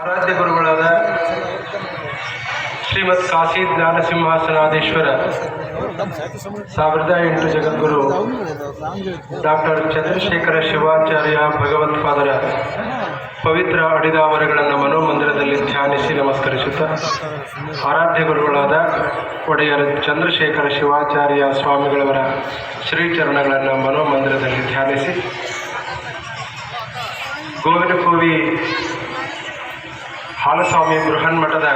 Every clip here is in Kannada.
ಆರಾಧ್ಯ ಗುರುಗಳಾದ ಶ್ರೀಮತ್ ಕಾಶಿ ಜ್ಞಾನ ಸಾವಿರದ ಎಂಟು ಜಗದ್ಗುರು, ಡಾಕ್ಟರ್ ಚಂದ್ರಶೇಖರ ಶಿವಾಚಾರ್ಯ ಭಗವತ್ಪಾದರ ಪವಿತ್ರ ಅಡಿದಾವರಗಳನ್ನು ಮನೋಮಂದಿರದಲ್ಲಿ ಧ್ಯಾನಿಸಿ ನಮಸ್ಕರಿಸುತ್ತಾ, ಆರಾಧ್ಯ ಗುರುಗಳಾದ ಒಡೆಯರ ಚಂದ್ರಶೇಖರ ಶಿವಾಚಾರ್ಯ ಸ್ವಾಮಿಗಳವರ ಶ್ರೀಚರಣಗಳನ್ನು ಮನೋಮಂದಿರದಲ್ಲಿ ಧ್ಯಾನಿಸಿ, ಗೋವಿನ ಕೋವಿ ಹಾಲಸ್ವಾಮಿ ಬೃಹನ್ಮಠದ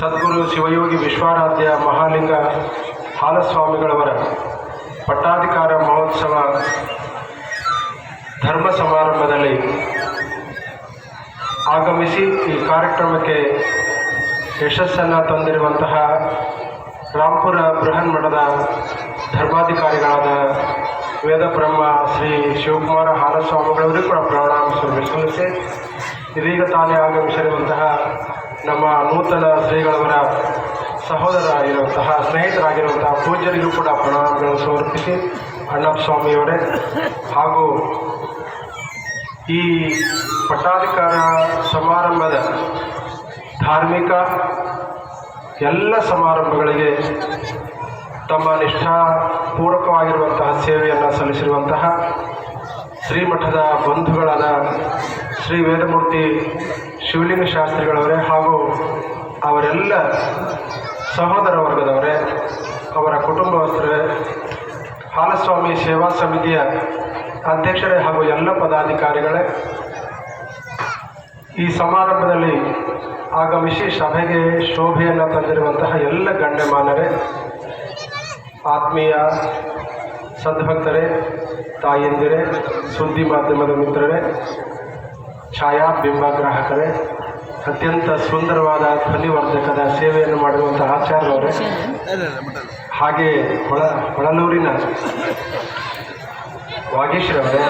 ಸದ್ಗುರು ಶಿವಯೋಗಿ ವಿಶ್ವಾರಾಧ್ಯ ಮಹಾಲಿಂಗ ಹಾಲಸ್ವಾಮಿಗಳವರ ಪಟ್ಟಾಧಿಕಾರ ಮಹೋತ್ಸವ ಧರ್ಮ ಸಮಾರಂಭದಲ್ಲಿ ಆಗಮಿಸಿ ಈ ಕಾರ್ಯಕ್ರಮಕ್ಕೆ ಯಶಸ್ಸನ್ನು ತಂದಿರುವಂತಹ ರಾಂಪುರ ಬೃಹನ್ಮಠದ ಧರ್ಮಾಧಿಕಾರಿಗಳಾದ ವೇದಬ್ರಹ್ಮ, ಶ್ರೀ ಶಿವಕುಮಾರ ಹಾಲಸ್ವಾಮಿಗಳವರಿಗೂ ಕೂಡ ಪ್ರಣಾಮ ಸಲ್ಲಿಸಿ ಇದೀಗ ತಾನೇ ಆಗಮಿಸಿರುವಂತಹ ನಮ್ಮ ನೂತನ ಶ್ರೀಗಳವರ ಸಹೋದರ ಆಗಿರುವಂತಹ ಸ್ನೇಹಿತರಾಗಿರುವಂತಹ ಪೂಜ್ಯರಿಗೂ ಕೂಡ ಪ್ರಣಾಮಗಳನ್ನು ಸಮರ್ಪಿಸಿ ಅಣ್ಣಪ್ಪ ಸ್ವಾಮಿಯವರೇ. ಹಾಗೂ ಈ ಪಟ್ಟಾಧಿಕಾರ ಸಮಾರಂಭದ ಧಾರ್ಮಿಕ ಎಲ್ಲ ಸಮಾರಂಭಗಳಿಗೆ ತಮ್ಮ ನಿಷ್ಠಾಪೂರ್ವಕವಾಗಿರುವಂತಹ ಸೇವೆಯನ್ನು ಸಲ್ಲಿಸಿರುವಂತಹ ಶ್ರೀಮಠದ ಬಂಧುಗಳಾದ ಶ್ರೀ ವೇದಮೂರ್ತಿ ಶಿವಲಿಂಗ ಶಾಸ್ತ್ರಿಗಳವರೇ ಹಾಗೂ ಅವರೆಲ್ಲ ಸಹೋದರ ವರ್ಗದವರೇ, ಅವರ ಕುಟುಂಬಸ್ಥರೇ, ಹಾಲಸ್ವಾಮಿ ಸೇವಾ ಸಮಿತಿಯ ಅಧ್ಯಕ್ಷರೇ ಹಾಗೂ ಎಲ್ಲ ಪದಾಧಿಕಾರಿಗಳೇ, ಈ ಸಮಾರಂಭದಲ್ಲಿ ಆಗಮಿಸಿ ಸಭೆಗೆ ಶೋಭೆಯನ್ನು ತಂದಿರುವಂತಹ ಎಲ್ಲ ಗಣ್ಯಮಾನರೇ, ಆತ್ಮೀಯ ಸದ್ಭಕ್ತರೇ, ತಾಯಂದಿರೇ, ಸುದ್ದಿ ಮಾಧ್ಯಮದ ಮಿತ್ರರೇ ಛಾಯಾ ಬಿಂಬಗ್ರಾಹಕರೇ ಅತ್ಯಂತ ಸುಂದರವಾದ ಧ್ವನಿವರ್ಧಕದ ಸೇವೆಯನ್ನು ಮಾಡಿರುವಂತಹ ಆಚಾರ್ಯವರೇ ಹಾಗೆ ಹೊಳ, ಹೊಳಲೂರಿನ ವಾಗೇಶ್ವರವರೇ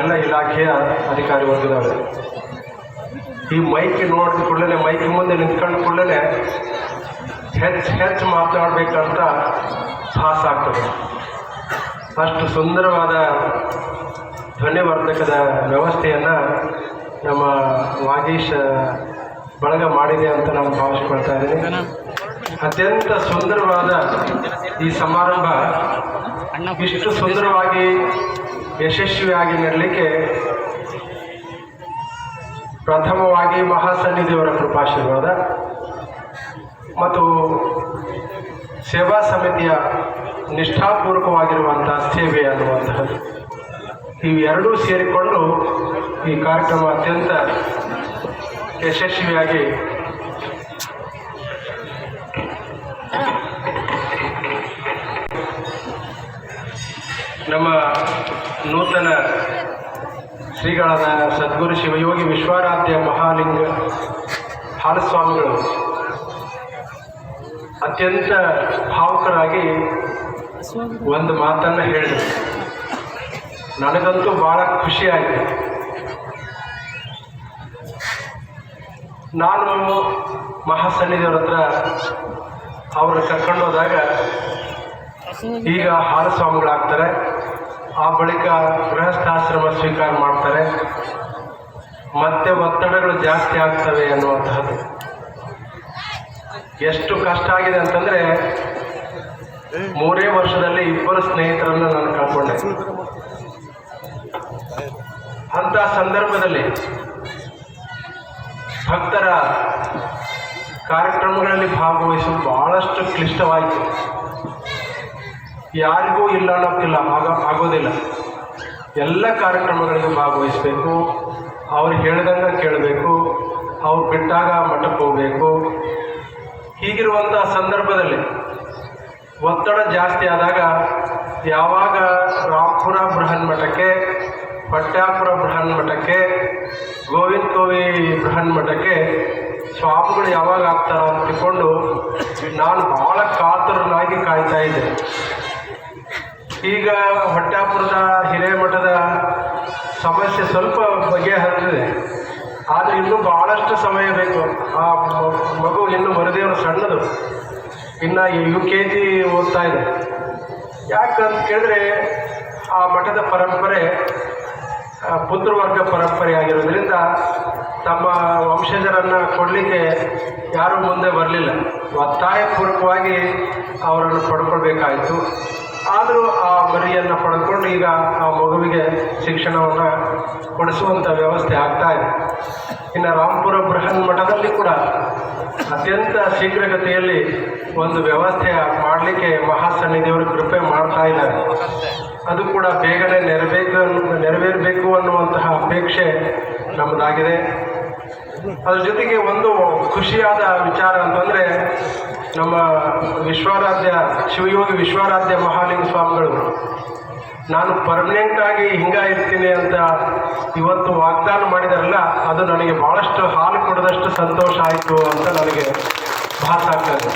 ಎಲ್ಲ ಇಲಾಖೆಯ ಅಧಿಕಾರಿ ವರ್ಗದವರು. ಈ ಮೈಕ್ ನೋಡಿದ ಕೂಡಲೇ, ಮೈಕ್ ಮುಂದೆ ನಿಂತ್ಕೊಂಡ ಕೂಡಲೇ ಹೆಚ್ಚು ಹೆಚ್ಚು ಮಾತಾಡಬೇಕಂತ ಸಾಹಸ ಆಗ್ತದೆ. ಅಷ್ಟು ಸುಂದರವಾದ ಧ್ವನಿವರ್ಧಕದ ವ್ಯವಸ್ಥೆಯನ್ನು ನಮ್ಮ ವಾಗೀಶ್ ಬಳಗ ಮಾಡಿದೆ ಅಂತ ನಾನು ಭಾವಿಸ್ಕೊಳ್ತಾ ಇದ್ದೀನಿ ಅತ್ಯಂತ ಸುಂದರವಾದ ಈ ಸಮಾರಂಭ ಇಷ್ಟು ಸುಂದರವಾಗಿ ಯಶಸ್ವಿಯಾಗಿ ನಡಲಿಕ್ಕೆ ಪ್ರಥಮವಾಗಿ ಮಹಾಸನ್ನಿಧಿಯವರ ಕೃಪಾಶೀರ್ವಾದ ಮತ್ತು ಸೇವಾ ಸಮಿತಿಯ ನಿಷ್ಠಾಪೂರ್ವಕವಾಗಿರುವಂಥ ಸೇವೆ ಅನ್ನುವಂತಹದ್ದು. ಇವೆರಡೂ ಸೇರಿಕೊಂಡು ಈ ಕಾರ್ಯಕ್ರಮ ಅತ್ಯಂತ ಯಶಸ್ವಿಯಾಗಿ ನಮ್ಮ ನೂತನ ಶ್ರೀಗಳಾದ ಸದ್ಗುರು ಶಿವಯೋಗಿ ವಿಶ್ವಾರಾಧ್ಯ ಮಹಾಲಿಂಗ ಹಾಲಸ್ವಾಮಿಗಳು ಅತ್ಯಂತ ಭಾವುಕರಾಗಿ ಒಂದು ಮಾತನ್ನು ಹೇಳಿದರು. ನನಗಂತೂ ಭಾಳ ಖುಷಿಯಾಯಿತು ನಾನು ಮಹಾಸನ್ನಿಧಿಯವ್ರ ಹತ್ರ ಅವ್ರನ್ನ ಕರ್ಕೊಂಡು ಹೋದಾಗ ಈಗ ಹಾಲಸ್ವಾಮಿಗಳಾಗ್ತಾರೆ ಆ ಬಳಿಕ ಗೃಹಸ್ಥಾಶ್ರಮ ಸ್ವೀಕಾರ ಮಾಡ್ತಾರೆ. ಮತ್ತೆ ಒತ್ತಡಗಳು ಜಾಸ್ತಿ ಆಗ್ತವೆ ಅನ್ನುವಂತಹದ್ದು. ಎಷ್ಟು ಕಷ್ಟ ಆಗಿದೆ ಅಂತಂದರೆ ಮೂರೇ ವರ್ಷದಲ್ಲಿ ಇಬ್ಬರು ಸ್ನೇಹಿತರನ್ನು ನಾನು ಕಳ್ಕೊಂಡೆ ಅಂಥ ಸಂದರ್ಭದಲ್ಲಿ ಭಕ್ತರ ಕಾರ್ಯಕ್ರಮಗಳಲ್ಲಿ ಭಾಗವಹಿಸಲು ಬಹಳಷ್ಟು ಕ್ಲಿಷ್ಟವಾಯಿತು. ಯಾರಿಗೂ ಇಲ್ಲ ಅನ್ನೋಕ್ಕಿಲ್ಲ, ಆಗ ಆಗೋದಿಲ್ಲ. ಎಲ್ಲ ಕಾರ್ಯಕ್ರಮಗಳಿಗೂ ಭಾಗವಹಿಸಬೇಕು. ಅವ್ರು ಹೇಳ್ದಂಗೆ ಕೇಳಬೇಕು. ಅವ್ರು ಬಿಟ್ಟಾಗ ಮಠಕ್ಕೆ ಹೋಗಬೇಕು. ಹೀಗಿರುವಂಥ ಸಂದರ್ಭದಲ್ಲಿ ಒತ್ತಡ ಜಾಸ್ತಿ ಆದಾಗ ಯಾವಾಗ ರಾಂಪುರ ಬೃಹನ್ ಮಠಕ್ಕೆ ಪಟ್ಯಾಪುರ ಬೃಹನ್ ಮಠಕ್ಕೆ, ಗೋವಿಂದ ಕೋವಿ ಬೃಹನ್ ಮಠಕ್ಕೆ ಸ್ವಾಮಿಗಳು ಯಾವಾಗ ಆಗ್ತಾರ ಅಂತ ತಿಳ್ಕೊಂಡು ನಾನು ಭಾಳ ಕಾತರನಾಗಿ ಕಾಯ್ತಾ ಇದ್ದೆ. ಈಗ ಹೊಟ್ಟಾಪುರದ ಹಿರೇಮಠದ ಸಮಸ್ಯೆ ಸ್ವಲ್ಪ ಬಗೆಹರಿದಿದೆ. ಆದರೆ ಇನ್ನೂ ಭಾಳಷ್ಟು ಸಮಯ ಬೇಕು. ಆ ಮಗು ಇನ್ನು ಮರುದೇವರು ಸಣ್ಣದು. ಇನ್ನು ಯು ಕೆ ಜಿ ಓದ್ತಾ ಇದೆ. ಯಾಕಂತ ಕೇಳಿದ್ರೆ ಆ ಮಠದ ಪರಂಪರೆ ಪುತ್ರವರ್ಗ ಪರಂಪರೆ ಆಗಿರೋದ್ರಿಂದ ತಮ್ಮ ವಂಶಜರನ್ನು ಕೊಡಲಿಕ್ಕೆ ಯಾರೂ ಮುಂದೆ ಬರಲಿಲ್ಲ. ಒತ್ತಾಯಪೂರ್ವಕವಾಗಿ ಅವರನ್ನು ಪಡ್ಕೊಳ್ಬೇಕಾಯಿತು. ಆದರೂ ಆ ಮರಿಯನ್ನು ಪಡೆದುಕೊಂಡು ಈಗ ಆ ಮಗುವಿಗೆ ಶಿಕ್ಷಣವನ್ನು ಕೊಡಿಸುವಂಥ ವ್ಯವಸ್ಥೆ ಆಗ್ತಾ ಇದೆ. ಇನ್ನು ರಾಮಪುರ ಬೃಹನ್ ಮಠದಲ್ಲಿ ಕೂಡ ಅತ್ಯಂತ ಶೀಘ್ರಗತಿಯಲ್ಲಿ ಒಂದು ವ್ಯವಸ್ಥೆ ಮಾಡಲಿಕ್ಕೆ ಮಹಾಸನ್ನಿಧಿಯವರು ಕೃಪೆ ಮಾಡ್ತಾ ಇದ್ದಾರೆ. ಅದು ಕೂಡ ಬೇಗನೆ ನೆರವೇರು ನೆರವೇರಬೇಕು ಅನ್ನುವಂತಹ ಅಪೇಕ್ಷೆ ನಮ್ಮದಾಗಿದೆ. ಅದ್ರ ಜೊತೆಗೆ ಒಂದು ಖುಷಿಯಾದ ವಿಚಾರ ಅಂತಂದರೆ ನಮ್ಮ ವಿಶ್ವಾರಾಧ್ಯ, ಶಿವಯೋಗಿ ವಿಶ್ವಾರಾಧ್ಯ ಮಹಾಲಿಂಗ ಸ್ವಾಮಿಗಳು, ನಾನು ಪರ್ಮನೆಂಟ್ ಆಗಿ ಹಿಂಗ ಇರ್ತೀನಿ ಅಂತ ಇವತ್ತು ವಾಗ್ದಾನ ಮಾಡಿದಾರಲ್ಲ, ಅದು ನನಗೆ ಭಾಳಷ್ಟು ಹಾಲು ಕೊಡದಷ್ಟು ಸಂತೋಷ ಆಯಿತು ಅಂತ ನನಗೆ ಭಾಸ ಆಗ್ತದೆ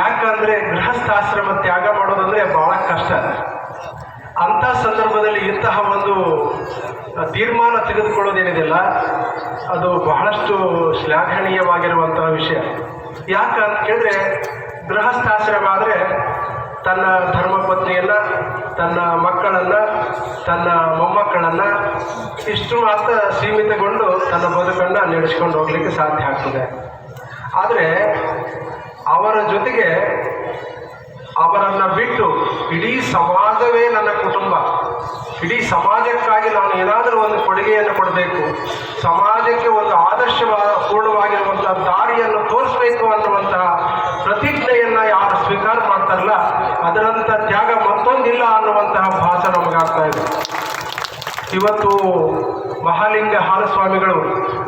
ಯಾಕಂದರೆ ಗೃಹಸ್ಥಾಶ್ರಮ ತ್ಯಾಗ ಮಾಡೋದಂದರೆ ಭಾಳ ಕಷ್ಟ. ಅಂಥ ಸಂದರ್ಭದಲ್ಲಿ ಇಂತಹ ಒಂದು ತೀರ್ಮಾನ ತೆಗೆದುಕೊಳ್ಳೋದೇನಿದೆಯಲ್ಲ, ಅದು ಬಹಳಷ್ಟು ಶ್ಲಾಘನೀಯವಾಗಿರುವಂತಹ ವಿಷಯ. ಯಾಕೆ ಅಂತ ಕೇಳಿದ್ರೆ ಗೃಹಸ್ಥಾಶ್ರಮ ತನ್ನ ಧರ್ಮಪತ್ನಿಯನ್ನು, ತನ್ನ ಮಕ್ಕಳನ್ನು, ತನ್ನ ಮೊಮ್ಮಕ್ಕಳನ್ನು ಇಷ್ಟು ಮಾತ್ರ ಸೀಮಿತಗೊಂಡು ತನ್ನ ಬದುಕನ್ನು ನಡೆಸ್ಕೊಂಡು ಹೋಗ್ಲಿಕ್ಕೆ ಸಾಧ್ಯ ಆಗ್ತದೆ. ಆದರೆ ಅವರ ಜೊತೆಗೆ ಅವರನ್ನು ಬಿಟ್ಟು ಇಡೀ ಸಮಾಜವೇ ನನ್ನ ಕುಟುಂಬ. ಇಡೀ ಸಮಾಜಕ್ಕಾಗಿ ನಾನು ಏನಾದರೂ ಒಂದು ಕೊಡುಗೆಯನ್ನು ಕೊಡಬೇಕು. ಸಮಾಜಕ್ಕೆ ಒಂದು ಆದರ್ಶ ಪೂರ್ಣವಾಗಿರುವಂಥ ದಾರಿಯನ್ನು ತೋರಿಸಬೇಕು ಅನ್ನುವಂತಹ ಪ್ರತಿಜ್ಞೆಯನ್ನು ಯಾರು ಸ್ವೀಕಾರ ಮಾಡ್ತಾರಲ್ಲ ಅದರಂಥ ತ್ಯಾಗ ಮತ್ತೊಂದಿಲ್ಲ ಅನ್ನುವಂತಹ ಭಾಷೆ ನಮಗಾಗ್ತಾ ಇದೆ. ಇವತ್ತು ಮಹಾಲಿಂಗ ಹಾಲಸ್ವಾಮಿಗಳು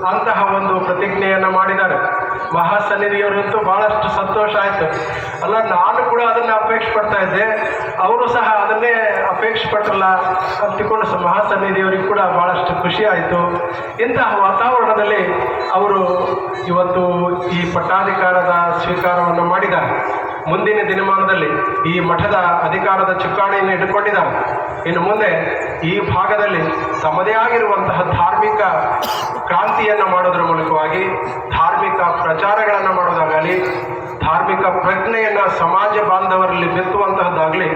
ಅಂತಹ ಒಂದು ಪ್ರತಿಜ್ಞೆಯನ್ನು ಮಾಡಿದ್ದಾರೆ. ಮಹಾಸನ್ನಿಧಿಯವರಂತೂ ಬಹಳಷ್ಟು ಸಂತೋಷ ಆಯಿತು. ಅಲ್ಲ, ನಾನು ಕೂಡ ಅದನ್ನ ಅಪೇಕ್ಷೆ ಪಡ್ತಾ ಇದ್ದೆ. ಅವರು ಸಹ ಅದನ್ನೇ ಅಪೇಕ್ಷೆ ಪಟ್ಟಲ್ಲ ಅಂತ ತಿಳ್ಕೊಂಡು ಮಹಾಸನ್ನಿಧಿಯವರಿಗೆ ಕೂಡ ಬಹಳಷ್ಟು ಖುಷಿ ಆಯಿತು. ಇಂತಹ ವಾತಾವರಣದಲ್ಲಿ ಅವರು ಇವತ್ತು ಈ ಪಟ್ಟಾಧಿಕಾರದ ಸ್ವೀಕಾರವನ್ನು ಮಾಡಿದ್ದಾರೆ. ಮುಂದಿನ ದಿನಮಾನದಲ್ಲಿ ಈ ಮಠದ ಅಧಿಕಾರದ ಚುಕ್ಕಾಣಿಯನ್ನು ಇಟ್ಟುಕೊಂಡಿದ್ದಾರೆ. ಇನ್ನು ಮುಂದೆ ಈ ಭಾಗದಲ್ಲಿ ತಮ್ಮದೇ ಆಗಿರುವಂತಹ ಧಾರ್ಮಿಕ ಕ್ರಾಂತಿಯನ್ನು ಮಾಡೋದ್ರ ಮೂಲಕವಾಗಿ ಧಾರ್ಮಿಕ ಪ್ರಚಾರಗಳನ್ನು ಮಾಡೋದಾಗಲಿ ಧಾರ್ಮಿಕ ಪ್ರಜ್ಞೆಯನ್ನು ಸಮಾಜ ಬಾಂಧವರಲ್ಲಿ ಬಿತ್ತುವಂತಹದ್ದಾಗಲಿ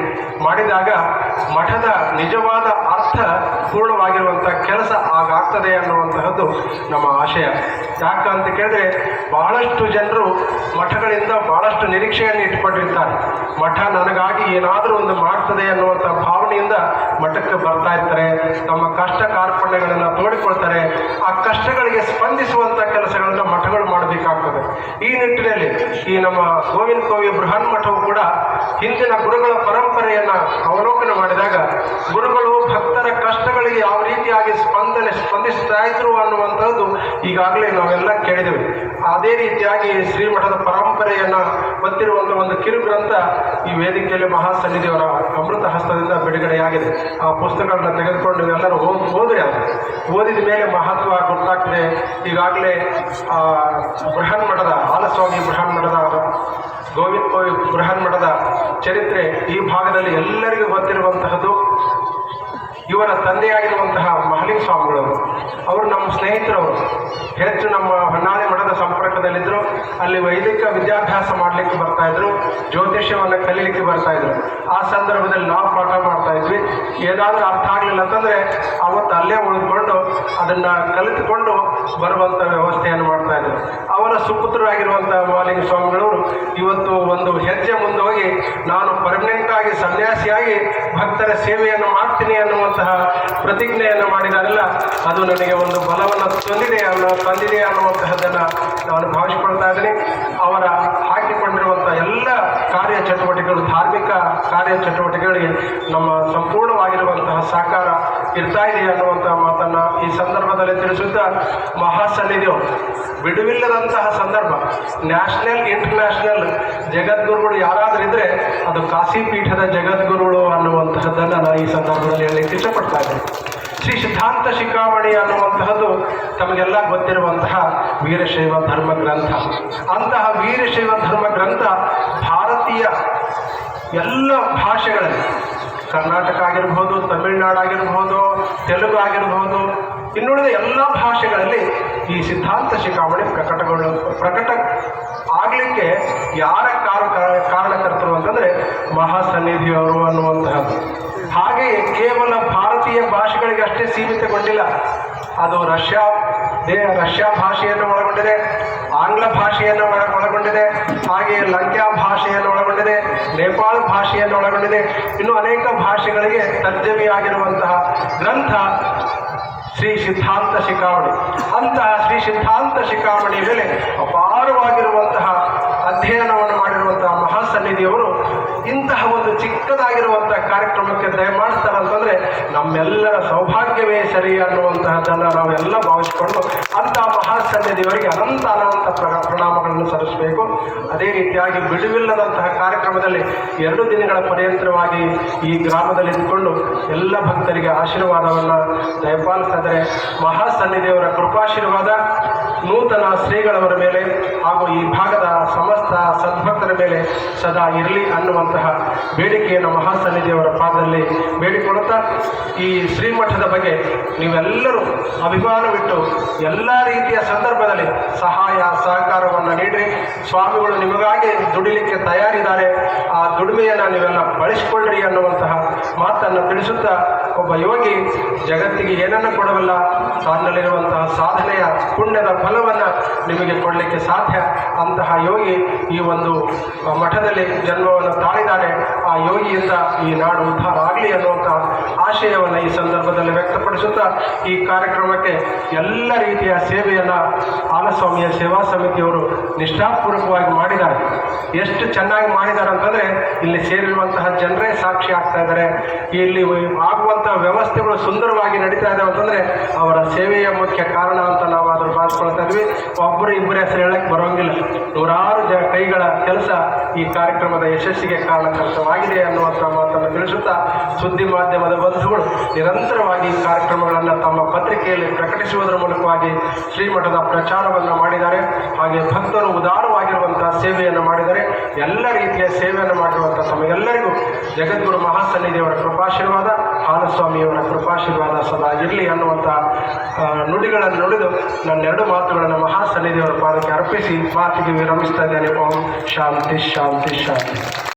ಮಾಡಿದಾಗ ಮಠದ ನಿಜವಾದ ಅರ್ಥ ಪೂರ್ಣವಾಗಿರುವಂಥ ಕೆಲಸ ಆಗಾಗ್ತದೆ ಅನ್ನುವಂತಹದ್ದು ನಮ್ಮ ಆಶಯ. ಯಾಕಂತ ಕೇಳಿದ್ರೆ ಬಹಳಷ್ಟು ಜನರು ಮಠಗಳಿಂದ ಬಹಳಷ್ಟು ನಿರೀಕ್ಷೆಯನ್ನು ಇಟ್ಟುಕೊಂಡಿರ್ತಾರೆ. ಮಠ ನನಗಾಗಿ ಏನಾದರೂ ಒಂದು ಮಾಡ್ತದೆ ಅನ್ನುವಂಥ ಭಾವನೆಯಿಂದ ಮಠಕ್ಕೆ ಬರ್ತಾ ಇರ್ತಾರೆ. ತಮ್ಮ ಕಷ್ಟ ಕಾರ್ಪಣ್ಯಗಳನ್ನು ತೋಡಿಕೊಳ್ತಾರೆ. ಆ ಕಷ್ಟಗಳಿಗೆ ಸ್ಪಂದಿಸುವಂಥ ಕೆಲಸಗಳನ್ನು ಮಠಗಳು ಮಾಡಬೇಕಾಗ್ತದೆ. ಈ ನಿಟ್ಟಿನಲ್ಲಿ ಈ ನಮ್ಮ ಗೋವಿಂದ ಕೋವಿ ಬೃಹನ್ ಮಠವು ಕೂಡ ಹಿಂದಿನ ಗುರುಗಳ ಪರಂಪರೆಯನ್ನು ಅವಲೋಕನ ಮಾಡಿದಾಗ ಗುರುಗಳು ಭಕ್ತರ ಕಷ್ಟಗಳಿಗೆ ಯಾವ ರೀತಿಯಾಗಿ ಸ್ಪಂದನೆ ಸ್ಪಂದಿಸ್ತಾ ಇದ್ರು ಅನ್ನುವಂಥದ್ದು ಈಗಾಗಲೇ ನಾವೆಲ್ಲ ಕೇಳಿದೆವು. ಅದೇ ರೀತಿಯಾಗಿ ಶ್ರೀಮಠದ ಪರಂಪರೆಯನ್ನು ಹೊತ್ತಿರುವಂಥ ಒಂದು ಕಿರು ಗ್ರಂಥ ಈ ವೇದಿಕೆಯಲ್ಲಿ ಮಹಾಸನ್ನಿಧಿಯವರ ಅಮೃತ ಹಸ್ತದಿಂದ ಬಿಡುಗಡೆಯಾಗಿದೆ. ಆ ಪುಸ್ತಕಗಳನ್ನ ತೆಗೆದುಕೊಂಡು ಎಲ್ಲರೂ ಓದ್ ಓದ್ರಿ ಅದು ಓದಿದ ಮೇಲೆ ಮಹತ್ವ ಗೊತ್ತಾಗ್ತದೆ. ಈಗಾಗಲೇ ಆ, ಬೃಹನ್ ಮಠದ ಆಲಸ್ವಾಮಿ ಬೃಹನ್ ಮಠದ ಗೋವಿಂದ ಬೃಹನ್ ಮಠದ ಚರಿತ್ರೆ ಈ ಭಾಗದಲ್ಲಿ ಎಲ್ಲರಿಗೂ ಗೊತ್ತಿರುವಂತಹದ್ದು. ಇವರ ತಂದೆಯಾಗಿರುವಂತಹ ಮಹಲಿಂಗ ಸ್ವಾಮಿಗಳು ಅವರು ನಮ್ಮ ಸ್ನೇಹಿತರವರು ಹೆಚ್ಚು ನಮ್ಮ ಹೊನ್ನಾಳಿ ಮಠದ ಸಂಪರ್ಕದಲ್ಲಿದ್ದರು ಅಲ್ಲಿ ವೈದಿಕ ವಿದ್ಯಾಭ್ಯಾಸ ಮಾಡಲಿಕ್ಕೆ ಬರ್ತಾ ಇದ್ರು, ಜ್ಯೋತಿಷ್ಯವನ್ನು ಕಲೀಲಿಕ್ಕೆ ಬರ್ತಾ ಇದ್ರು. ಆ ಸಂದರ್ಭದಲ್ಲಿ ನಾವು ಪಾಠ ಮಾಡ್ತಾ ಇದ್ವಿ. ಏನಾದರೂ ಅರ್ಥ ಆಗಲಿಲ್ಲ ಅಂತಂದ್ರೆ ಅವತ್ತು ಅಲ್ಲೇ ಉಳಿದುಕೊಂಡು ಅದನ್ನ ಕಲಿತುಕೊಂಡು ಬರುವಂಥ ವ್ಯವಸ್ಥೆಯನ್ನು ಮಾಡ್ತಾ ಇದ್ರು. ಅವರ ಸುಪುತ್ರರಾಗಿರುವಂಥ ಮಾಲಿಂಗ ಸ್ವಾಮಿಗಳವರು ಇವತ್ತು ಒಂದು ಹೆಜ್ಜೆ ಮುಂದೆ ಹೋಗಿ, ನಾನು ಪರ್ಮನೆಂಟ್ ಆಗಿ ಸನ್ಯಾಸಿಯಾಗಿ ಭಕ್ತರ ಸೇವೆಯನ್ನು ಮಾಡ್ತೀನಿ ಅನ್ನುವಂತಹ ಪ್ರತಿಜ್ಞೆಯನ್ನು ಮಾಡಿದಾರಲ್ಲ, ಅದು ನನಗೆ ಒಂದು ಬಲವನ್ನು ತಂದಿದೆ ಅನ್ನೋ, ತಂದಿದೆ ಅನ್ನುವಂತಹದ್ದನ್ನು ನಾನು ಭಾವಿಸಿಕೊಳ್ತಾ ಇದ್ದೀನಿ. ಅವರ ಹಾಕಿಕೊಂಡಿರುವಂಥ ಎಲ್ಲ ಕಾರ್ಯ ಚಟುವಟಿಕೆಗಳು ಧಾರ್ಮಿಕ ಕಾರ್ಯ ಚಟುವಟಿಕೆಗಳಿಗೆ ನಮ್ಮ ಸಂಪೂರ್ಣವಾಗಿರುವಂತಹ ಸಹಕಾರ ಇರ್ತಾ ಇದೆ ಅನ್ನುವಂತಹ ಮಾತನ್ನು ಈ ಸಂದರ್ಭದಲ್ಲಿ ತಿಳಿಸುತ್ತಾ ಮಹಾಸನ್ನಿಧಿಯು ಬಿಡುವಿಲ್ಲದಂತಹ ಸಂದರ್ಭ. ನ್ಯಾಷನಲ್, ಇಂಟರ್ನ್ಯಾಷನಲ್ ಜಗದ್ಗುರುಗಳು ಯಾರಾದರೂ ಇದ್ರೆ ಅದು ಕಾಶಿ ಪೀಠದ ಜಗದ್ಗುರುಗಳು ಅನ್ನುವಂತಹದ್ದನ್ನು ನಾನು ಈ ಸಂದರ್ಭದಲ್ಲಿ ಹೇಳಲಿಕ್ಕೆ ಇಷ್ಟಪಡ್ತಾ ಇದ್ದೇನೆ. ಶ್ರೀ ಸಿದ್ಧಾಂತ ಶಿಖಾಮಣಿ ಅನ್ನುವಂತಹದ್ದು ತಮಗೆಲ್ಲ ಗೊತ್ತಿರುವಂತಹ ವೀರಶೈವ ಧರ್ಮ ಗ್ರಂಥ. ಅಂತಹ ವೀರಶೈವ ಧರ್ಮ ಗ್ರಂಥ ಭಾರತೀಯ ಎಲ್ಲ ಭಾಷೆಗಳಲ್ಲಿ, ಕರ್ನಾಟಕ ಆಗಿರ್ಬೋದು, ತಮಿಳುನಾಡು ಆಗಿರ್ಬೋದು, ತೆಲುಗು ಆಗಿರ್ಬೋದು, ಇನ್ನುಳಿದ ಎಲ್ಲ ಭಾಷೆಗಳಲ್ಲಿ ಈ ಸಿದ್ಧಾಂತ ಶಿಖಾವಣಿ ಪ್ರಕಟಗೊಳ್ಳ, ಪ್ರಕಟ ಆಗಲಿಕ್ಕೆ ಯಾರ ಕಾರ ಕಾರಣಕರ್ತರು ಅಂತಂದರೆ ಮಹಾಸನ್ನಿಧಿಯವರು ಅನ್ನುವಂತಹದ್ದು. ಹಾಗೆಯೇ ಕೇವಲ ಭಾರತೀಯ ಭಾರತೀಯ ಭಾಷೆಗಳಿಗೆ ಅಷ್ಟೇ ಸೀಮಿತಗೊಂಡಿಲ್ಲ. ಅದು ರಷ್ಯಾ, ದೇ, ರಷ್ಯಾ ಭಾಷೆಯನ್ನು ಒಳಗೊಂಡಿದೆ, ಆಂಗ್ಲ ಭಾಷೆಯನ್ನು ಒಳ- ಒಳಗೊಂಡಿದೆ, ಹಾಗೆಯೇ ಲಂಕ್ಯಾ ಭಾಷೆಯನ್ನು ಒಳಗೊಂಡಿದೆ, ನೇಪಾಳ ಭಾಷೆಯನ್ನು ಒಳಗೊಂಡಿದೆ. ಇನ್ನು ಅನೇಕ ಭಾಷೆಗಳಿಗೆ ತರ್ಜಮಿಯಾಗಿರುವಂತಹ ಗ್ರಂಥ ಶ್ರೀ ಸಿದ್ಧಾಂತ ಶಿಖಾವಣಿ ಅಂತಹ ಶ್ರೀ ಸಿದ್ಧಾಂತ ಶಿಖಾವಣಿ ಮೇಲೆ ಅಪಾರವಾಗಿರುವಂತಹ ಅಧ್ಯಯನವನ್ನು ಮಾಡಿರುವಂತಹ ಮಹಾಸನ್ನಿಧಿಯವರು ಇಂತಹ ಒಂದು ಚಿಕ್ಕದಾಗಿರುವಂತಹ ಕಾರ್ಯಕ್ರಮಕ್ಕೆ ದಯಮಾಡ್ತಾರೆ ಅಂತಂದ್ರೆ ನಮ್ಮೆಲ್ಲರ ಸೌಭಾಗ್ಯವೇ ಸರಿ ಅನ್ನುವಂತಹದ್ದನ್ನು ನಾವೆಲ್ಲ ಭಾವಿಸಿಕೊಂಡು ಅಂತಹ ದೇವರಿಗೆ ಅನಂತ ಅನಂತ ಪ್ರ- ಪ್ರಣಾಮಗಳನ್ನು ಸಲ್ಲಿಸಬೇಕು. ಅದೇ ರೀತಿಯಾಗಿ ಬಿಡುವಿಲ್ಲದಂತಹ ಕಾರ್ಯಕ್ರಮದಲ್ಲಿ ಎರಡು ದಿನಗಳ ಪರ್ಯಂತರವಾಗಿ ಈ ಗ್ರಾಮದಲ್ಲಿ ಇದ್ದುಕೊಂಡು ಎಲ್ಲ ಭಕ್ತರಿಗೆ ಆಶೀರ್ವಾದವನ್ನು ದಯಪಾಲಿಸಿದರೆ ಮಹಾಸನ್ನಿಧಿಯವರ ಕೃಪಾಶೀರ್ವಾದ ನೂತನ ಶ್ರೀಗಳವರ ಮೇಲೆ ಹಾಗೂ ಈ ಭಾಗದ ಸದ್ಭಕ್ತರ ಮೇಲೆ ಸದಾ ಇರಲಿ ಅನ್ನುವಂತಹ ಬೇಡಿಕೆಯನ್ನು ಮಹಾಸನ್ನಿಧಿಯವರ ಪಾದದಲ್ಲಿ ಬೇಡಿಕೊಳ್ಳುತ್ತಾ ಈ ಶ್ರೀಮಠದ ಬಗ್ಗೆ ನೀವೆಲ್ಲರೂ ಅಭಿಮಾನವಿಟ್ಟು ಎಲ್ಲ ರೀತಿಯ ಸಂದರ್ಭದಲ್ಲಿ ಸಹಾಯ, ಸಹಕಾರವನ್ನು ನೀಡಿರಿ. ಸ್ವಾಮಿಗಳು ನಿಮಗಾಗಿ ದುಡಿಲಿಕ್ಕೆ ತಯಾರಿದ್ದಾರೆ. ಆ ದುಡಿಮೆಯನ್ನು ನೀವೆಲ್ಲ ಬಳಸಿಕೊಳ್ಳ್ರಿ ಅನ್ನುವಂತಹ ಮಾತನ್ನು ತಿಳಿಸುತ್ತಾ ಒಬ್ಬ ಯೋಗಿ ಜಗತ್ತಿಗೆ ಏನನ್ನು ಕೊಡಬಲ್ಲ ತನ್ನಲ್ಲಿರುವಂತಹ ಸಾಧನೆಯ ಪುಣ್ಯದ ಫಲವನ್ನು ನಿಮಗೆ ಕೊಡಲಿಕ್ಕೆ ಸಾಧ್ಯ. ಅಂತಹ ಯೋಗಿ ಈ ಒಂದು ಮಠದಲ್ಲಿ ಜನ್ಮವನ್ನು ತಾಳಿದ್ದಾರೆ ಆ ಯೋಗಿಯಿಂದ ಈ ನಾಡು ಉದ್ಧಾರ ಆಗಲಿ ಅನ್ನುವಂತಹ ಆಶಯವನ್ನು ಈ ಸಂದರ್ಭದಲ್ಲಿ ವ್ಯಕ್ತಪಡಿಸುತ್ತಾ, ಈ ಕಾರ್ಯಕ್ರಮಕ್ಕೆ ಎಲ್ಲ ರೀತಿಯ ಸೇವೆಯನ್ನು ಆಲಸ್ವಾಮಿಯ ಸೇವಾ ಸಮಿತಿಯವರು ನಿಷ್ಠಾಪೂರ್ವಕವಾಗಿ ಮಾಡಿದ್ದಾರೆ. ಎಷ್ಟು ಚೆನ್ನಾಗಿ ಮಾಡಿದ್ದಾರೆ ಅಂತಂದರೆ, ಇಲ್ಲಿ ಸೇರಿರುವಂತಹ ಜನರೇ ಸಾಕ್ಷಿ ಆಗ್ತಾ ಇದ್ದಾರೆ. ಇಲ್ಲಿ ಆಗುವಂತಹ ವ್ಯವಸ್ಥೆಗಳು ಸುಂದರವಾಗಿ ನಡೀತಾ ಇದ್ದಾವೆ ಅಂತಂದರೆ ಅವರ ಸೇವೆಯ ಮುಖ್ಯ ಕಾರಣ ಅಂತ ನಾವು ಅದ್ರ ಭಾವಿಸ್ಕೊಳ್ತಾ ಇದ್ವಿ. ಒಬ್ಬರು ಇಬ್ಬರ ಹೆಸರು ಹೇಳಕ್ಕೆ ಬರೋಂಗಿಲ್ಲ. ನೂರಾರು ಜ ಕೈಗಳ ಕೆಲಸ ಈ ಕಾರ್ಯಕ್ರಮದ ಯಶಸ್ಸಿಗೆ ಕಾರಣಕರ್ತವಾಗಿದೆ ಅನ್ನುವಂಥ ಮಾತನ್ನು ತಿಳಿಸುತ್ತಾ ಸುದ್ದಿ ಮಾಧ್ಯಮದ ಬಂಧುಗಳು ನಿರಂತರವಾಗಿ ಈ ಕಾರ್ಯಕ್ರಮಗಳನ್ನು ತಮ್ಮ ಪತ್ರಿಕೆಯಲ್ಲಿ ಪ್ರಕಟಿಸುವುದರ ಮೂಲಕವಾಗಿ ಶ್ರೀಮಠದ ಪ್ರಚಾರವನ್ನು ಮಾಡಿದ್ದಾರೆ. ಹಾಗೆ ಭಕ್ತರು ಉದಾರವಾಗಿರುವಂತಹ ಸೇವೆಯನ್ನು ಮಾಡಿದ್ದಾರೆ. ಎಲ್ಲ ರೀತಿಯ ಸೇವೆಯನ್ನು ಮಾಡಿರುವಂಥ ಎಲ್ಲರಿಗೂ ಜಗದ್ಗುರು ಮಹಾಸನ್ನಿಧಿಯವರ ಕೃಪಾಶೀರ್ವಾದ. ಹಾಲಸ್ವಾಮಿಯವರ ಕೃಪಾಶೀರ್ವಾದ ಸದಾ ಇರಲಿ ಅನ್ನುವಂಥ ನುಡಿಗಳನ್ನು ನುಡಿದು ನನ್ನ ಎರಡು ಮಾತುಗಳನ್ನು ಮಹಾಸನ್ನಿಧಿಯವರ ಪಾದಕ್ಕೆ ಅರ್ಪಿಸಿ, ಮಾತಿಗೆ ವಿರಮಿಸ್ತಾ ಇದ್ದೇನೆ. ಓಂ ಶಾಂತಿ ಶಾಂತಿ ಶಾಂತಿ.